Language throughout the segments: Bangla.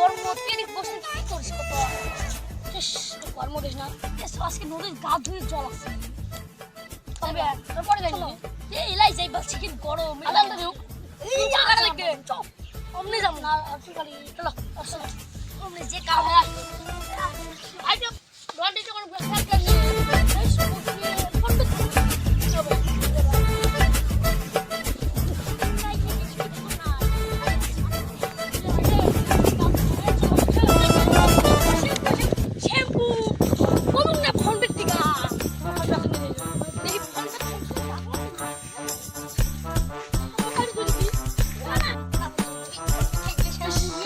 গরম অতিরিক বসে কি করিস কত? গরম করিস না আজকে নদীর গা ধুয়ে জল আছে। তবে তারপরে দেখো এই এলাই যাই বাচ্চা কি গরম। আলাদা আলাদা হোক এই কাটা লাগবে চপ অমনি যাব। না আর কি করি? যে কাম হয়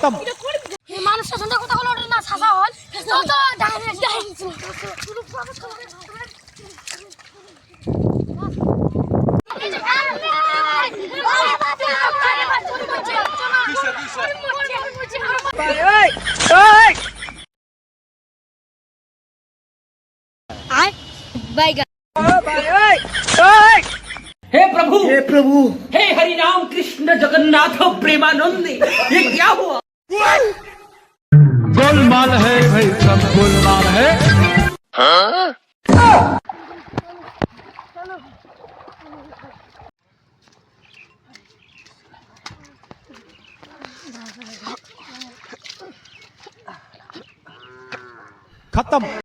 खत्म মানুষের সঙ্গে কথা বলে ওটা না শাসা হল তো তো ডাইনে ডাইনে বাইগা हे प्रभु এ প্রভু हे हरि राम कृष्ण जगन्नाथ प्रेमानंद ये क्या हुआ गोलमाल है भाई सब गोलमाल है खत्म